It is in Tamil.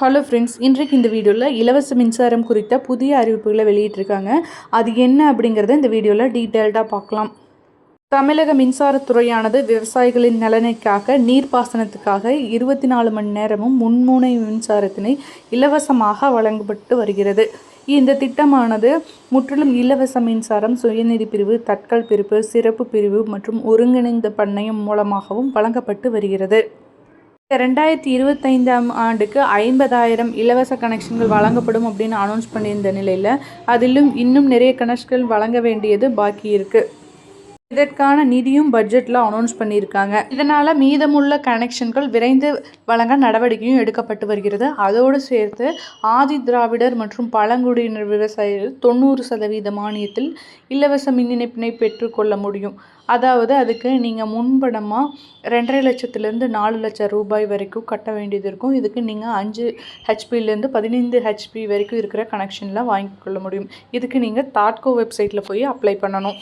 ஹலோ ஃப்ரெண்ட்ஸ் இன்றைக்கு இந்த வீடியோவில் இலவச மின்சாரம் குறித்த புதிய அறிவிப்புகளை வெளியிட்டிருக்காங்க. அது என்ன அப்படிங்கிறத இந்த வீடியோவில் டீட்டெயில்டாக பார்க்கலாம். தமிழக மின்சாரத்துறையானது விவசாயிகளின் நலனுக்காக நீர்ப்பாசனத்துக்காக இருபத்தி நாலு மணி நேரமும் முன்முனை மின்சாரத்தினை இலவசமாக வழங்கப்பட்டு வருகிறது. இந்த திட்டமானது முற்றிலும் இலவச மின்சாரம் சுயநிதி பிரிவு தட்கல் பிரிவு சிறப்பு பிரிவு மற்றும் ஒருங்கிணைந்த பண்ணையம் மூலமாகவும் வழங்கப்பட்டு வருகிறது. ரெண்டாயிரத்தி இருபத்தைந்தாம் ஆண்டுக்கு ஐம்பதாயிரம் இலவச கனெக்ஷன்கள் வழங்கப்படும் அப்படின்னு அனௌன்ஸ் பண்ணியிருந்த நிலையில் அதிலும் இன்னும் நிறைய கனெக்ஷன்கள் வழங்க வேண்டியது பாக்கி இருக்குது இதற்கான நிதியும் பட்ஜெட்டில் அனௌன்ஸ் பண்ணியிருக்காங்க. இதனால் மீதமுள்ள கனெக்ஷன்கள் விரைந்து வழங்க நடவடிக்கையும் எடுக்கப்பட்டு வருகிறது. அதோடு சேர்த்து ஆதி திராவிடர் மற்றும் பழங்குடியினர் விவசாயிகள் தொண்ணூறு சதவீத மானியத்தில் இலவச மின் இணைப்பினை பெற்றுக்கொள்ள முடியும். அதாவது அதுக்கு நீங்கள் முன்பணமாக ரெண்டரை லட்சத்துலேருந்து நாலு லட்சம் ரூபாய் வரைக்கும் கட்ட வேண்டியது இருக்கும். இதுக்கு நீங்கள் அஞ்சு ஹெச்பிலேருந்து பதினைந்து ஹெச்பி வரைக்கும் இருக்கிற கனெக்ஷனில் வாங்கிக் கொள்ள முடியும். இதுக்கு நீங்கள் தாட்கோ வெப்சைட்டில் போய் அப்ளை பண்ணணும்.